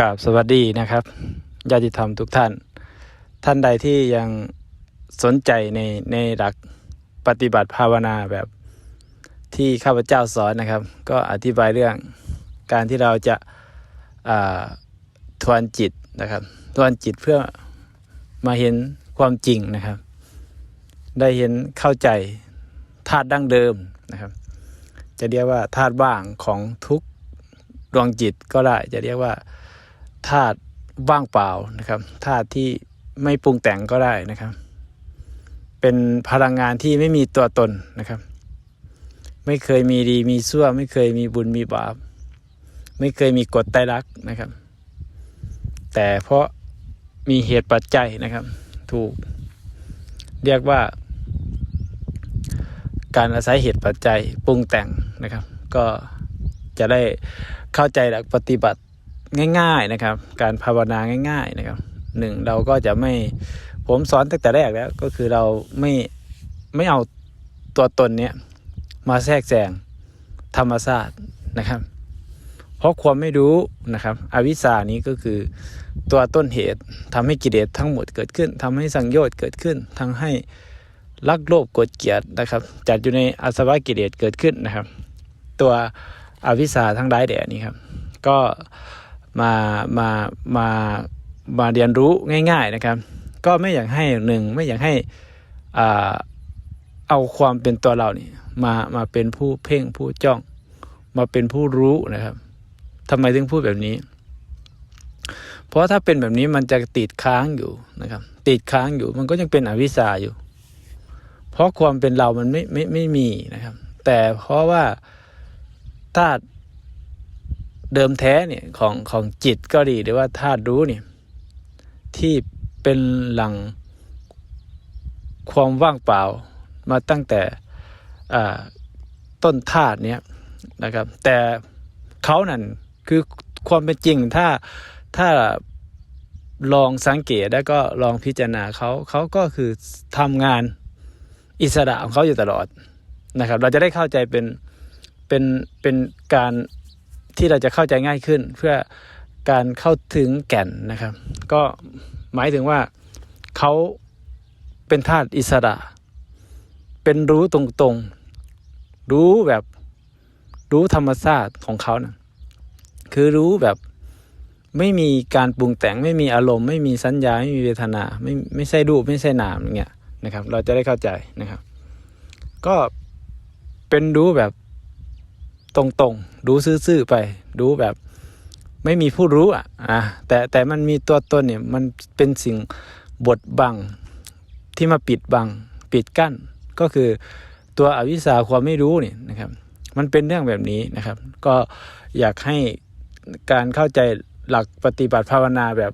กราบสวัสดีนะครับญาติธรรมทุกท่าน ท่านใดที่ยังสนใจในในหลักปฏิบัติภาวนาแบบที่ข้าพเจ้าสอนนะครับ ก็อธิบายเรื่องการที่เราจะทวนจิตนะครับทวนจิตเพื่อมาเห็นความจริงนะครับ ได้เห็นเข้าใจธาตุดั้งเดิมนะครับ จะเรียกว่าธาตุว่างของทุกดวงจิตก็ได้จะเรียกว่า ธาตุว่างเปล่านะครับธาตุที่ไม่ปรุงแต่งก็ได้นะครับ เป็นพลังงานที่ไม่มีตัวตนนะครับ ไม่เคยมีดีมีชั่ว ไม่เคยมีบุญมีบาป ไม่เคยมีกฎไตรลักษณ์นะครับ แต่เพราะมีเหตุปัจจัยนะครับ ถูกเรียกว่า การอาศัยเหตุปัจจัยปรุงแต่งนะครับ ก็จะได้เข้าใจหลักปฏิบัติ ง่าย ๆนะครับ การภาวนาง่าย ๆนะครับหนึ่งเราก็จะไม่ผมสอนตั้งแต่แรกแล้ว ก็คือเราไม่ไม่เอาตัวตนเนี้ยมาแทรกแซงธรรมชาตินะครับ เพราะความไม่รู้นะครับอวิชานี้ก็คือตัวต้นเหตุทำให้กิเลสทั้งหมดเกิดขึ้นทำให้สังโยชน์เกิดขึ้น ทั้งให้รักโลภโกรธเกลียดนะครับ จัดอยู่ในอาสวะกิเลสเกิดขึ้นนะครับ ตัวอวิชชาทั้งหลายแด่นี้ครับ ก็ มามามามาเรียนรู้ง่าย ๆนะครับ ก็ไม่อยากให้หนึ่งไม่อยากให้อ่าเอาความเป็นตัวเรานี่มามาเป็นผู้เพ่งผู้จ้อง มาเป็นผู้รู้นะครับทำไมถึงพูดแบบนี้ เพราะถ้าเป็นแบบนี้มันจะติดค้างอยู่นะครับ ติดค้างอยู่มันก็ยังเป็นอวิชชาอยู่ เพราะความเป็นเรามันไม่ไม่ไม่มีนะครับ แต่เพราะว่าธาตุ เดิมแท้เนี่ยของของจิตก็ดีหรือว่าธาตุรู้เนี่ยที่เป็นหลังความว่างเปล่ามาตั้งแต่ต้นธาตุเนี้ยนะครับ แต่เขานั่นคือความเป็นจริงถ้าถ้าลองสังเกตแล้วก็ลองพิจารณาเขาเขาก็คือทำงานอิสระของเขาอยู่ตลอดนะครับ เราจะได้เข้าใจเป็นเป็นเป็นการ ที่เราจะเข้าใจง่ายขึ้น เพื่อการเข้าถึงแก่นนะครับ ก็หมายถึงว่าเขาเป็นธาตุอิสระ เป็นรู้ตรงๆ รู้แบบรู้ธรรมชาติของเขานะคือรู้แบบไม่มีการปรุงแต่งไม่มีอารมณ์ ไม่มีสัญญา ไม่มีเวทนา ไม่ไม่ใช่รูปไม่ใช่นามอย่างเงี้ยนะครับ เราจะได้เข้าใจนะครับ ก็เป็นรู้แบบ ตรงๆ รู้ซื่อๆไป รู้แบบไม่มีผู้รู้อะอะแต่แต่มันมีตัวตนเนี่ยมันเป็นสิ่งบดบังที่มาปิดบัง ปิดกั้น ก็คือตัวอวิชชาความไม่รู้เนี่ยนะครับ มันเป็นเรื่องแบบนี้นะครับ ก็อยากให้การเข้าใจหลักปฏิบัติภาวนาแบบ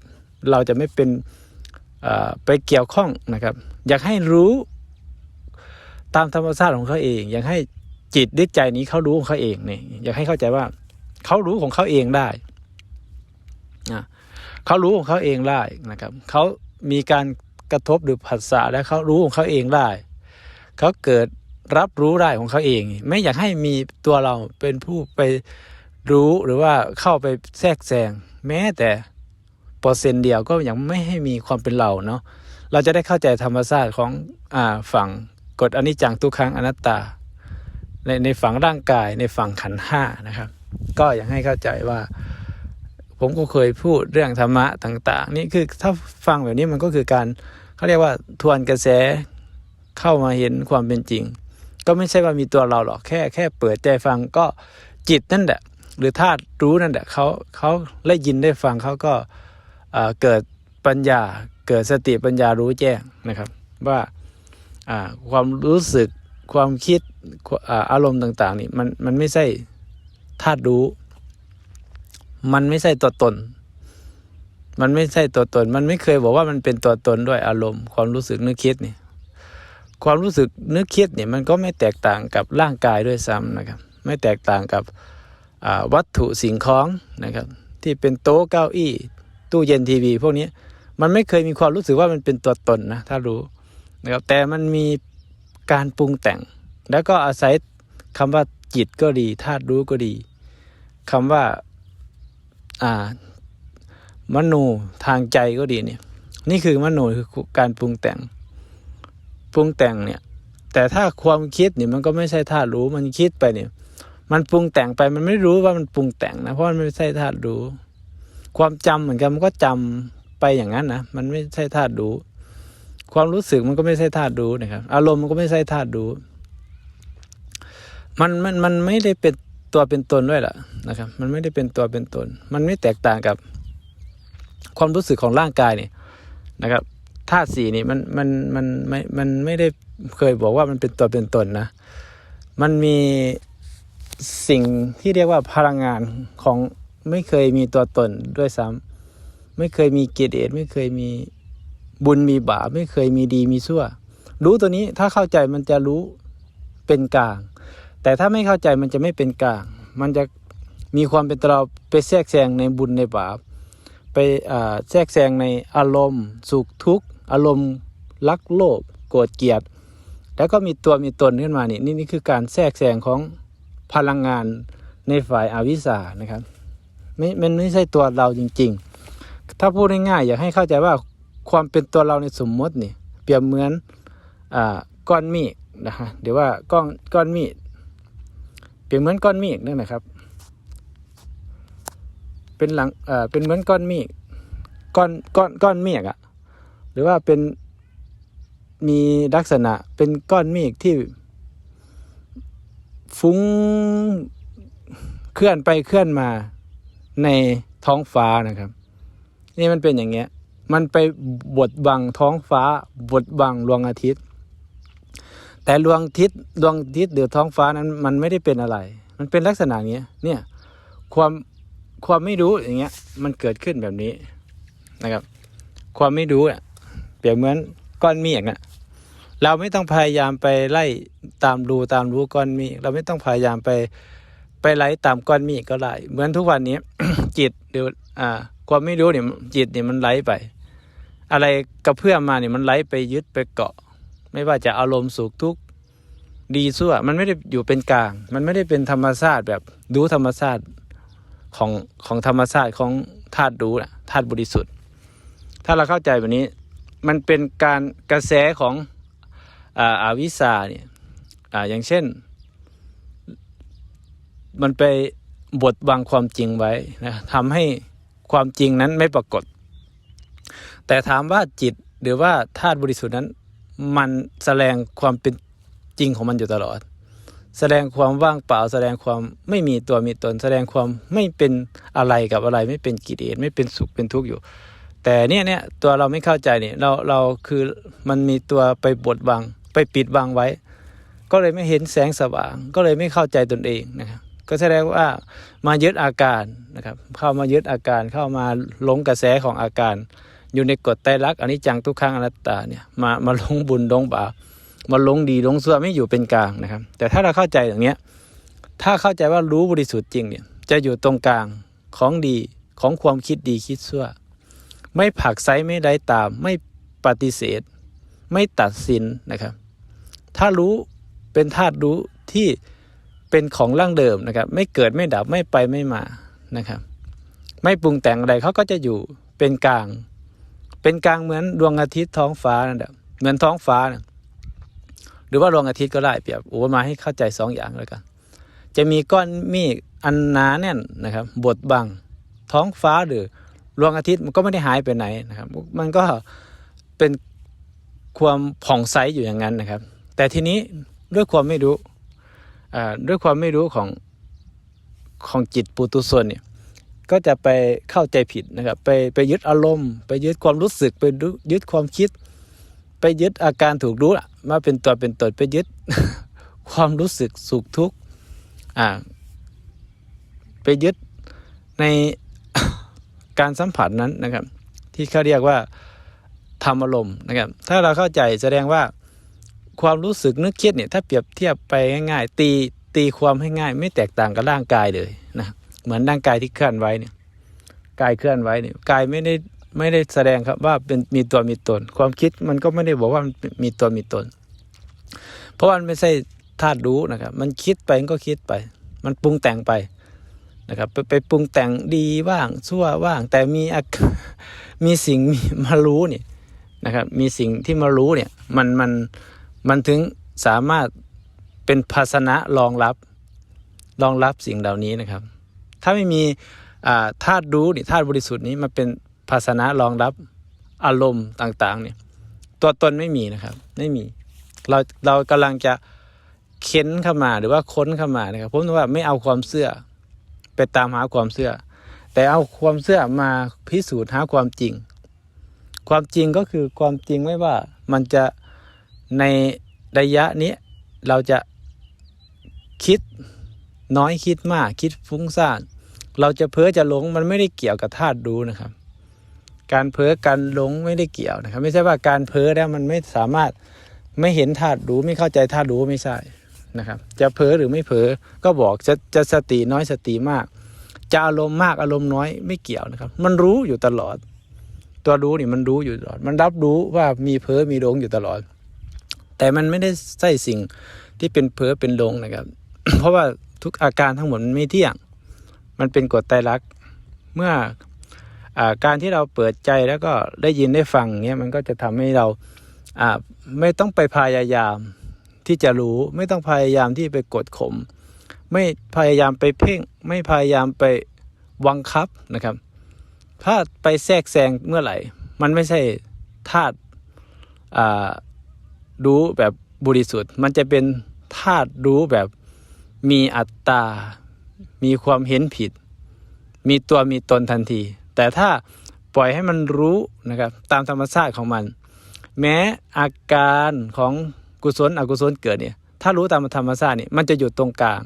เราจะไม่เป็นไปเกี่ยวข้องนะครับ อยากให้รู้ตามธรรมชาติของเขาเอง อยากให้ จิตดิใจนี้เขารู้ของเขาเองเนี่ยอยากให้เข้าใจว่าเขารู้ของเขาเองได้นะเขารู้ของเขาเองได้นะครับเขามีการกระทบหรือผัสสะแล้วเขารู้ของเขาเองได้เขาเกิดรับรู้ได้ของเขาเอง ไม่อยากให้มีตัวเราเป็นผู้ไปรู้หรือว่าเข้าไปแทรกแซงแม้แต่เปอร์เซ็นต์เดียวก็ยังไม่ให้มีความเป็นเราเนาะเราจะได้เข้าใจธรรมชาติของอ่าฝั่งกฎอนิจจังทุกครั้งอนัตตา ในในฝั่งร่างกายในฝั่งขันห้านะครับ ก็อยากให้เข้าใจว่า ผมก็เคยพูดเรื่องธรรมะต่าง ๆ นี่คือถ้าฟังแบบนี้มันก็คือการเขาเรียกว่าทวนกระแสเข้ามาเห็นความเป็นจริง ก็ไม่ใช่ว่ามีตัวเราหรอกแค่แค่เปิดใจฟังก็จิตนั่นแหละหรือธาตุรู้นั่นแหละเขาเขาได้ยินได้ฟังเขาก็เกิดปัญญาเกิดสติปัญญารู้แจ้งนะครับ ว่าความรู้สึก ความคิดอารมณ์ต่าง ๆ นี่มันมันไม่ใช่ธาตุรู้ มันไม่ใช่ตัวตน มันไม่ใช่ตัวตน มันไม่เคยบอกว่ามันเป็นตัวตนด้วยอารมณ์ ความรู้สึกนึกคิดนี่ความรู้สึกนึกคิดเนี่ยมันก็ไม่แตกต่างกับร่างกายด้วยซ้ำนะครับ ไม่แตกต่างกับวัตถุสิ่งของนะครับ ที่เป็นโต๊ะเก้าอี้ ตู้เย็นทีวี พวกนี้มันไม่เคยมีความรู้สึกว่ามันเป็นตัวตนนะถ้ารู้นะครับแต่มันมี การปรุงแต่ง แล้วก็อาศัยคำว่าจิตก็ดีธาตุรู้ก็ดีคำว่าอ่ามโนทางใจก็ดีเนี่ย นี่คือมโนคือการปรุงแต่ง ปรุงแต่งเนี่ย แต่ถ้าความคิดเนี่ยมันก็ไม่ใช่ธาตุรู้มันคิดไปเนี่ย มันปรุงแต่งไปมันไม่รู้ว่ามันปรุงแต่งนะเพราะมันไม่ใช่ธาตุรู้ ความจำเหมือนกันมันก็จำไปอย่างนั้นนะมันไม่ใช่ธาตุรู้ ความรู้สึกมันก็ไม่ใช่ธาตุรู้นะครับ อารมณ์มันก็ไม่ใช่ธาตุรู้ มันมันมันไม่ได้เป็นตัวเป็นตนด้วยล่ะนะครับ มันไม่ได้เป็นตัวเป็นตน มันไม่แตกต่างกับ ความรู้สึกของร่างกายนี่นะครับธาตุสี่นี่มันมันมันไม่มันไม่ได้เคยบอกว่ามันเป็นตัวเป็นตนนะ มันมีสิ่งที่เรียกว่าพลังงานของไม่เคยมีตัวตนด้วยซ้ำไม่เคยมีเกียรติไม่เคยมี บุญมีบาปไม่เคยมีดีมีชั่ว รู้ตัวนี้ถ้าเข้าใจมันจะรู้เป็นกลาง แต่ถ้าไม่เข้าใจมันจะไม่เป็นกลาง มันจะมีความเป็นตัวเราไปแทรกแซงในบุญในบาป ไปแทรกแซงในอารมณ์สุขทุกข์ อารมณ์รักโลภโกรธเกลียด แล้วก็มีตัวมีตนขึ้นมานี่นี่นี่คือการแทรกแซงของพลังงานในฝ่ายอาวิชชานะครับไม่มันไม่ใช่ตัวเราจริง ๆ ถ้าพูดง่ายๆอยากให้เข้าใจว่า ความเป็นตัวเราในสมมตินี่เปรียบเหมือนอก้อนเมฆนะฮะเดี๋ยวว่าก้อนก้อนเมฆเปรียบเหมือนก้อนเมฆนั่นนะครับ เป็นหลังเอ่อเป็นเหมือนก้อนเมฆก้อนก้อนก้อนเมฆอะหรือว่าเป็นมีลักษณะเป็นก้อนเมฆที่ฟุ้งเคลื่อนไปเคลื่อนมาในท้องฟ้านะครับ นี่มันเป็นอย่างเงี้ย มันไปบดบังท้องฟ้าบดบังดวงอาทิตย์ แต่ดวงอาทิตย์ดวงอาทิตย์หรือท้องฟ้านั้นมันไม่ได้เป็นอะไร มันเป็นลักษณะเนี้ยเนี่ยความความไม่รู้อย่างเงี้ย มันเกิดขึ้นแบบนี้นะครับ ความไม่รู้อะเปรียบเหมือนก้อนเมฆอะเราไม่ต้องพยายามไปไล่ตามดูตามรู้ก้อนเมฆเราไม่ต้องพยายามไปไปไล่ตามก้อนเมฆก็ได้เหมือนทุกวันนี้ จิตหรืออ่าความไม่รู้เนี่ยจิตเนี่ยมันไหลไป อะไรกระเพื่อมมาเนี่ยมันไหลไปยึดไปเกาะ ไม่ว่าจะอารมณ์สุขทุกข์ดีชั่วมันไม่ได้อยู่เป็นกลาง มันไม่ได้เป็นธรรมชาติแบบดูธรรมชาติของของธรรมชาติของธาตุรู้นะธาตุบริสุทธิ์ ถ้าเราเข้าใจแบบนี้ มันเป็นการกระแสของอ่าอาวิชชาเนี่ยออย่างเช่น มันไปบดบังความจริงไว้นะทำให้ความจริงนั้นไม่ปรากฏ แต่ถามว่าจิตหรือว่าธาตุบริสุทธิ์นั้น มันแสดงความเป็นจริงของมันอยู่ตลอด แสดงความว่างเปล่า แสดงความไม่มีตัวมีตน แสดงความไม่เป็นอะไรกับอะไร ไม่เป็นกิเลสไม่เป็นสุขเป็นทุกข์อยู่ แต่เนี่ยเนี่ยตัวเราไม่เข้าใจเนี่ยเราเราคือมันมีตัวไปบดบัง ไปปิดบังไว้ ก็เลยไม่เห็นแสงสว่าง ก็เลยไม่เข้าใจตนเองนะครับก็แสดงว่ามายึดอาการนะครับ เข้ามายึดอาการเข้ามาหลงกระแสของอาการ อยู่ในกฎไตรลักษณ์อนิจจังทุกขังอนัตตาเนี่ยมามาลงบุญลงบาปมาลงดีลงชั่วไม่อยู่เป็นกลางนะครับ แต่ถ้าเราเข้าใจอย่างเนี้ยถ้าเข้าใจว่ารู้บริสุทธิ์จริงเนี่ยจะอยู่ตรงกลางของดีของความคิดดีคิดชั่ว ไม่ผักไซไม่ได้ตาม ไม่ปฏิเสธ ไม่ตัดสินนะครับ ถ้ารู้เป็นธาตุรู้ที่เป็นของร่างเดิมนะครับ ไม่เกิดไม่ดับไม่ไปไม่มานะครับ ไม่ปรุงแต่งอะไรเขาก็จะอยู่เป็นกลาง เป็นกลางเหมือนดวงอาทิตย์ท้องฟ้านั่นแหละเหมือนท้องฟ้านะหรือว่าดวงอาทิตย์ก็ได้เปรียบอุปมาให้เข้าใจสองอย่างแล้วกันจะมีก้อนเมฆอันหนาแน่นนะครับ บดบังท้องฟ้าหรือดวงอาทิตย์มันก็ไม่ได้หายไปไหนนะครับ มันก็เป็นความผ่องใสอยู่อย่างนั้นนะครับ แต่ทีนี้ด้วยความไม่รู้ด้วยความไม่รู้ของของจิตปุตุชนเนี่ย ก็จะไปเข้าใจผิดนะครับ ไปไปยึดอารมณ์ ไปยึดความรู้สึกไปยึดความคิด ไปยึดอาการถูกรู้มาเป็นตัวเป็นตนไปยึดความรู้สึกสุขทุกข์อ่าไปยึดในการสัมผัสนั้นนะครับ ที่เขาเรียกว่าธรรมอารมณ์นะครับ ถ้าเราเข้าใจแสดงว่าความรู้สึกนึกคิดเนี่ยถ้าเปรียบเทียบไปง่ายๆตีตีความให้ง่าย ไม่แตกต่างกับร่างกายเลยนะ เหมือนร่างกายที่เคลื่อนไหวเนี่ยกายเคลื่อนไหวเนี่ยกายไม่ได้ไม่ได้แสดงครับว่าเป็นมีตัวมีตน ความคิดมันก็ไม่ได้บอกว่ามันมีตัวมีตน เพราะมันไม่ใช่ธาตุรู้นะครับ มันคิดไปมันก็คิดไป มันปรุงแต่งไปนะครับ ไปไปปรุงแต่งดีบ้างชั่วบ้าง แต่มีมีสิ่งมีมารู้เนี่ยนะครับ มีสิ่งที่มารู้เนี่ยมันมันมันถึงสามารถเป็นภาชนะรองรับรองรับสิ่งเหล่านี้นะครับ ถ้าไม่มีธาตุรู้นี่ธาตุบริสุทธิ์นี้มาเป็นภาชนะรองรับอารมณ์ต่างๆเนี่ยตัวตนไม่มีนะครับ ไม่มี เราเรากำลังจะเค้นเข้ามาหรือว่าค้นเข้ามานะครับผมว่าไม่เอาความเชื่อไปตามหาความเชื่อแต่เอาความเชื่อมาพิสูจน์หาความจริง ความจริงก็คือความจริงไม่ว่ามันจะในระยะนี้เราจะคิดน้อยคิดมากคิดฟุ้งซ่าน เราจะเพ้อจะหลงมันไม่ได้เกี่ยวกับธาตุรู้นะครับ การเพ้อการหลงไม่ได้เกี่ยวนะครับ ไม่ใช่ว่าการเพ้อแล้วมันไม่สามารถไม่เห็นธาตุรู้ไม่เข้าใจธาตุรู้ไม่ใช่นะครับ จะเพ้อหรือไม่เพ้อก็บอกจะจะสติน้อยสติมาก จะอารมณ์มากอารมณ์น้อยไม่เกี่ยวนะครับ มันรู้อยู่ตลอด ตัวรู้นี่มันรู้อยู่ตลอด มันรับรู้ว่ามีเพ้อมีหลงอยู่ตลอด แต่มันไม่ได้ใช่สิ่งที่เป็นเพ้อเป็นหลงนะครับ เพราะว่าทุกอาการทั้งหมดมันไม่เที่ยง มันเป็นกฎไตรลักษณ์เมื่ออการที่เราเปิดใจแล้วก็ได้ยินได้ฟังเนี้ยมันก็จะทำให้เราไม่ต้องไปพยายามที่จะรู้ไม่ต้องพยายามที่ไปกดข่มไม่พยายามไปเพ่ง ไม่พยายามไปวังคับนะครับ ถ้าไปแทรกแซงเมื่อไหร่ มันไม่ใช่ธาตุรู้แบบบริสุทธิ์ มันจะเป็นธาตุรู้แบบมีอัตตา มีความเห็นผิด มีตัวมีตนทันที แต่ถ้าปล่อยให้มันรู้นะครับตามธรรมชาติของมัน แม้อาการของกุศลอกุศลเกิดเนี่ยถ้ารู้ตามธรรมชาตินี่มันจะอยู่ตรงกลาง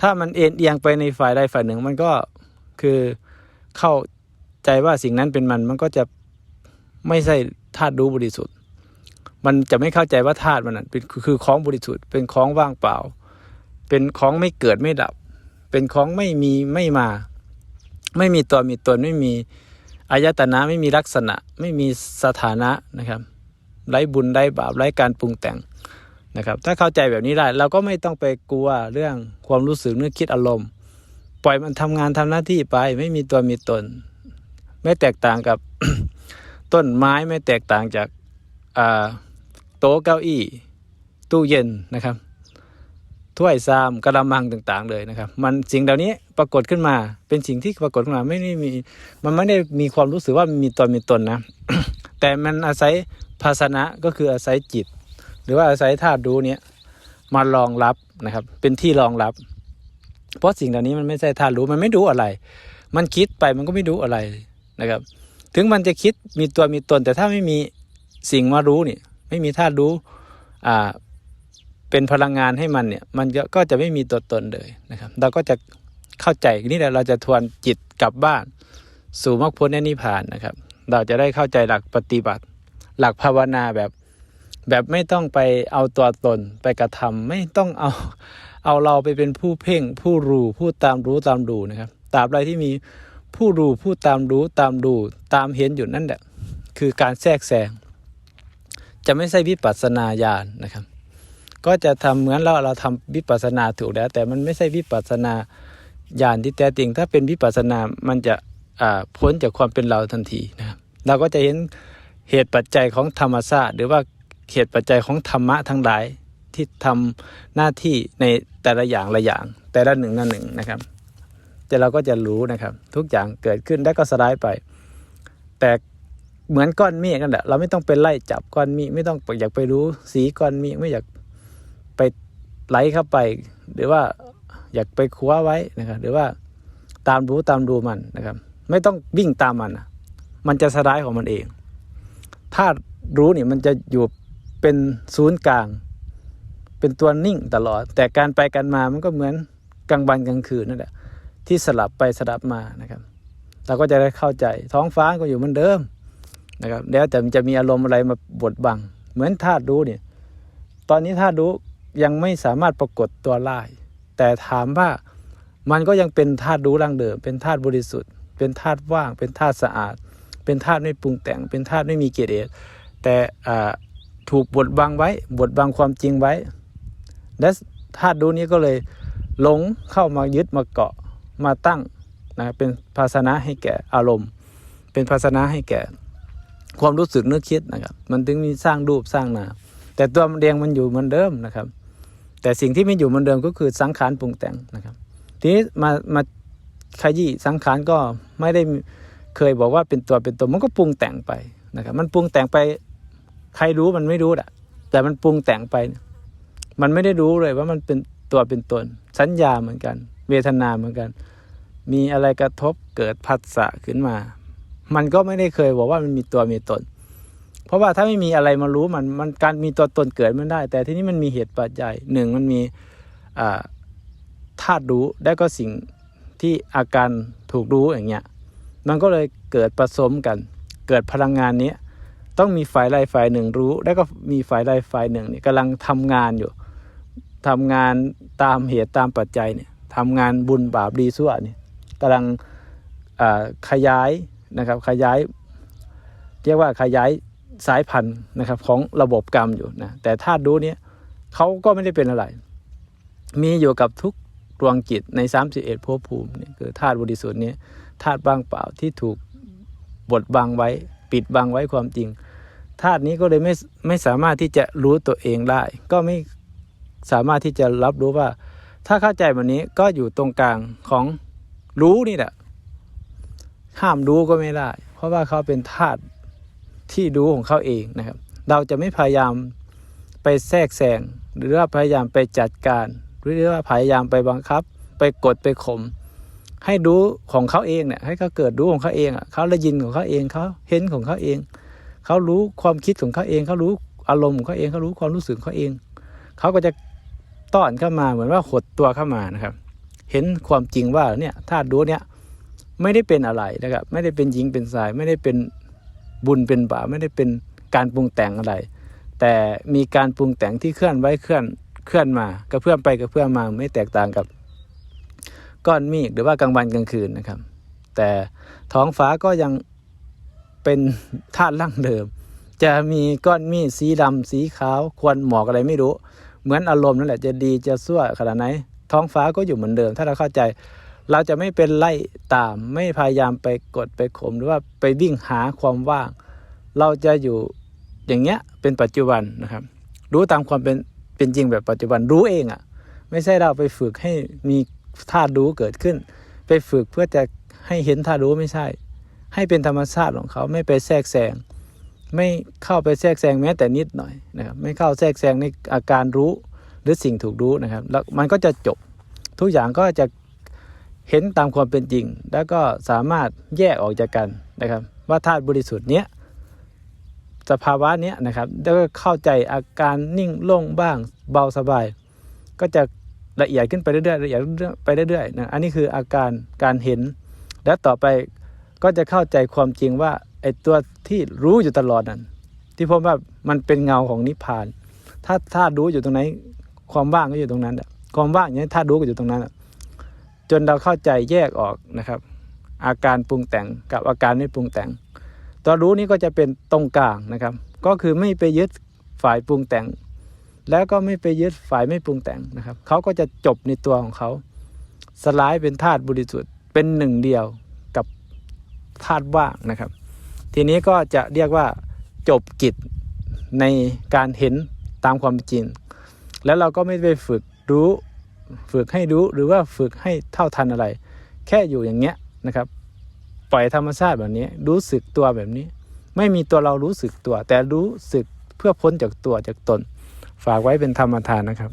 ถ้ามันเอ็นเอียงไปในฝ่ายใดฝ่ายหนึ่งมันก็คือเข้าใจว่าสิ่งนั้นเป็นมันมันก็จะไม่ใช่ธาตุรู้บริสุทธิ์ มันจะไม่เข้าใจว่าธาตุมันนั้นเป็นคือของบริสุทธิ์ เป็นของว่างเปล่า เป็นของไม่เกิดไม่ดับ เป็นของไม่มีไม่มา ไม่มีตัวมีตนไม่มีอายตนะไม่มีลักษณะไม่มีสถานะนะครับไร้บุญไร้บาปไร้การปรุงแต่งนะครับ ถ้าเข้าใจแบบนี้ได้ เราก็ไม่ต้องไปกลัวเรื่องความรู้สึกนึกคิดอารมณ์ ปล่อยมันทำงานทำหน้าที่ไป ไม่มีตัวมีตน ไม่แตกต่างกับต้นไม้ไม่แตกต่างจากโต๊ะเก้าอี้ ตู้เย็นนะครับ ถ้วยซามกระมังต่างๆ เลยนะครับ มันสิ่งเหล่านี้ปรากฏขึ้นมา เป็นสิ่งที่ปรากฏขึ้นมาไม่ได้มีมันไม่ได้มีความรู้สึกว่ามีตัวมีตนนะ แต่มันอาศัยภาชนะก็คืออาศัยจิต หรือว่าอาศัยธาตุรู้เนี้ยมารองรับนะครับ เป็นที่รองรับ เพราะสิ่งเหล่านี้มันไม่ใช่ธาตุรู้มันไม่รู้อะไร มันคิดไปมันก็ไม่รู้อะไรนะครับ ถึงมันจะคิดมีตัวมีตน แต่ถ้าไม่มีสิ่งมารู้นี่ไม่มีธาตุรู้อ่า เป็นพลังงานให้มันเนี่ย มันก็จะไม่มีตัวตนเลยนะครับ เราก็จะเข้าใจนี่แหละเราจะทวนจิตกลับบ้าน สู่มรรคผลนิพพานนะครับ เราจะได้เข้าใจหลักปฏิบัติ หลักภาวนาแบบแบบไม่ต้องไปเอาตัวตนไปกระทำไม่ต้องเอาเอาเราไปเป็นผู้เพ่ง ผู้รู้ผู้ตามรู้ตามดูนะครับตราบใดที่มีผู้รู้ผู้ตามรู้ตามดูตามเห็นอยู่นั่นแหละคือการแทรกแซงจะไม่ใช่วิปัสสนาญาณนะครับ ก็จะทำเหมือนเราเราทำวิปัสสนาถูกแล้ว แต่มันไม่ใช่วิปัสสนาญาณที่แท้จริง ถ้าเป็นวิปัสสนา มันจะอ่าพ้นจากความเป็นเราทันทีนะครับเราก็จะเห็นเหตุปัจจัยของธรรมชาติหรือว่าเหตุปัจจัยของธรรมะทั้งหลายที่ทำหน้าที่ในแต่ละอย่างละอย่าง แต่ละหนึ่งนั่นหนึ่งนะครับ แต่เราก็จะรู้นะครับ ทุกอย่างเกิดขึ้นแล้วก็สลายไป แต่เหมือนก้อนเมฆนั่นแหละเราไม่ต้องไปไล่จับก้อนเมฆไม่ต้องอยากไปรู้สีก้อนเมฆไม่อยาก ไปไหลเข้าไป หรือว่าอยากไปคว้าไว้นะครับ หรือว่าตามรู้ตามดูมันนะครับ ไม่ต้องวิ่งตามมันนะมันจะสลายของมันเอง ถ้ารู้เนี่ยมันจะอยู่เป็นศูนย์กลาง เป็นตัวนิ่งตลอด แต่การไปกันมามันก็เหมือนกลางวันกลางคืนนั่นแหละที่สลับไปสลับมานะครับ เราก็จะได้เข้าใจท้องฟ้าก็อยู่เหมือนเดิมนะครับ แล้วแต่มันจะมีอารมณ์อะไรมาบดบัง เหมือนธาตุรู้เนี่ย ตอนนี้ธาตุรู้ ยังไม่สามารถปรากฏตัวไล่แต่ถามว่ามันก็ยังเป็นธาตุรู้ร่างเดิม เป็นธาตุบริสุทธิ์ เป็นธาตุว่าง เป็นธาตุสะอาด เป็นธาตุไม่ปรุงแต่ง เป็นธาตุไม่มีเกเรแต่อ่ถูกบดบังไว้ บดบังความจริงไว้ และธาตุรู้นี้ก็เลยหลงเข้ามายึดมาเกาะมาตั้งนะเป็นภาชนะให้แก่อารมณ์ เป็นภาชนะให้แก่ความรู้สึกนึกคิดนะครับ มันถึงมีสร้างรูปสร้างนามแต่ตัวมันเองมันอยู่เหมือนเดิมนะครับ แต่สิ่งที่ไม่อยู่เหมือนเดิมก็คือสังขารปรุงแต่งนะครับ ทีนี้มามาขยี้สังขารก็ไม่ได้เคยบอกว่าเป็นตัวเป็นตนมันก็ปรุงแต่งไปนะครับ มันปรุงแต่งไปใครรู้มันไม่รู้แหละแต่มันปรุงแต่งไป มันไม่ได้รู้เลยว่ามันเป็นตัวเป็นตน สัญญาเหมือนกัน เวทนาเหมือนกัน มีอะไรกระทบเกิดผัสสะขึ้นมา มันก็ไม่ได้เคยบอกว่ามันมีตัวมีตน ราะว่าถ้าไม่มีอะไรมารู้มันมันการมีตัวตนเกิดไม่ได้ แต่ที่นี้มันมีเหตุปัจจัยหนึ่งมันมีธาตุรู้แล้ก็สิ่งที่อาการถูกรู้อย่างเงี้ยมันก็เลยเกิดผสมกัน เกิดพลังงานนี้ต้องมีฝ่ายใดฝ่ายหนึ่งรู้ แล้วก็มีฝ่ายใดฝ่ายหนึ่งเนี่ยกำลังทำงานอยู่ทำงานตามเหตุตามปัจจัยเนี่ยทำงานบุญบาปดีชั่วเนี่ยกำลังขยายนะครับขยาย เรียกว่าขยาย สายพันธุ์นะครับของระบบกรรมอยู่นะแต่ธาตุรู้เนี่ยเขาก็ไม่ได้เป็นอะไร มีอยู่กับทุกดวงจิตใน 31ภพภูมิเนี่ยคือธาตุบริสุทธิ์เนี่ยธาตุว่างเปล่าที่ถูกบดบังไว้ ปิดบังไว้ความจริงธาตุนี้ก็เลยไม่ไม่สามารถที่จะรู้ตัวเองได้ ก็ไม่สามารถที่จะรับรู้ว่า ถ้าเข้าใจแบบนี้ก็อยู่ตรงกลางของรู้นี่แหละห้ามรู้ก็ไม่ได้ เพราะว่าเขาเป็นธาตุ ที่รู้ของเขาเองนะครับ เราจะไม่พยายามไปแทรกแซงหรือว่าพยายามไปจัดการ หรือว่าพยายามไปบังคับ ไปกดไปข่มให้รู้ของเขาเองเนี่ยให้เขาเกิดรู้ของเขาเองอะเขาได้ยินของเขาเองเขาเห็นของเขาเอง เขารู้ความคิดของเขาเองเขารู้อารมณ์ของเขาเองเขารู้ความรู้สึกของเขาเอง เขาก็จะต้อนเข้ามาเหมือนว่าหดตัวเข้ามานะครับ เห็นความจริงว่าเนี่ยธาตุรู้เนี่ยไม่ได้เป็นอะไรนะครับ ไม่ได้เป็นหญิงเป็นชาย ไม่ได้เป็น บุญเป็นบาปไม่ได้เป็นการปรุงแต่งอะไร แต่มีการปรุงแต่งที่เคลื่อนไว้เคลื่อนเคลื่อนมากระเพื่อมไปกระเพื่อมมาไม่แตกต่างกับ ก้อนเมฆหรือว่ากลางวันกลางคืนนะครับ แต่ท้องฟ้าก็ยังเป็นธาตุร่างเดิม จะมีก้อนเมฆสีดำสีขาวควันหมอกอะไรไม่รู้ เหมือนอารมณ์นั่นแหละจะดีจะชั่วขนาดไหนท้องฟ้าก็อยู่เหมือนเดิม ถ้าเราเข้าใจ เราจะไม่เป็นไล่ตาม ไม่พยายามไปกดไปข่มหรือว่าไปวิ่งหาความว่าง เราจะอยู่อย่างเงี้ยเป็นปัจจุบันนะครับ รู้ตามความเป็นเป็นจริงแบบปัจจุบันรู้เองอะ่ะ ไม่ใช่เราไปฝึกให้มีธาตุรู้เกิดขึ้น ไปฝึกเพื่อจะให้เห็นธาตุรู้ไม่ใช่ ให้เป็นธรรมชาติของเขาไม่ไปแทรกแซงไม่เข้าไปแทรกแซงแม้แต่นิดหน่อยนะครับไม่เข้าแทรกแซงในอาการรู้หรือสิ่งถูกรู้นะครับ แล้วมันก็จะจบทุกอย่างก็จะ เห็นตามความเป็นจริง แล้วก็สามารถแยกออกจากกันนะครับ ว่าธาตุบริสุทธิ์เนี้ยสภาวะเนี้ยนะครับ แล้วก็เข้าใจอาการนิ่งโล่งบ้างเบาสบาย ก็จะละเอียดขึ้นไปเรื่อยๆละเอียดไปเรื่อยๆนะอันนี้คืออาการการเห็น แล้วต่อไปก็จะเข้าใจความจริงว่าไอ้ตัวที่รู้อยู่ตลอดนั้น ที่ผมว่ามันเป็นเงาของนิพพาน ถ้าถ้ารู้อยู่ตรงไหนความว่างก็อยู่ตรงนั้นอะความว่างอย่างนี้ถ้ารู้ก็อยู่ตรงนั้นอะ จนเราเข้าใจแยกออกนะครับ อาการปรุงแต่งกับอาการไม่ปรุงแต่ง ตัวรู้นี้ก็จะเป็นตรงกลางนะครับ ก็คือไม่ไปยึดฝ่ายปรุงแต่ง แล้วก็ไม่ไปยึดฝ่ายไม่ปรุงแต่งนะครับเขาก็จะจบในตัวของเขาสลายเป็นธาตุบริสุทธิ์เป็นหนึ่งเดียวกับธาตุว่างนะครับ ทีนี้ก็จะเรียกว่าจบกิจในการเห็นตามความจริง แล้วเราก็ไม่ไปฝึกรู้ ฝึกให้รู้หรือว่าฝึกให้เท่าทันอะไร แค่อยู่อย่างเงี้ยนะครับ ปล่อยธรรมชาติแบบนี้ รู้สึกตัวแบบนี้ ไม่มีตัวเรารู้สึกตัว แต่รู้สึกเพื่อพ้นจากตัวจากตน ฝากไว้เป็นธรรมทานนะครับ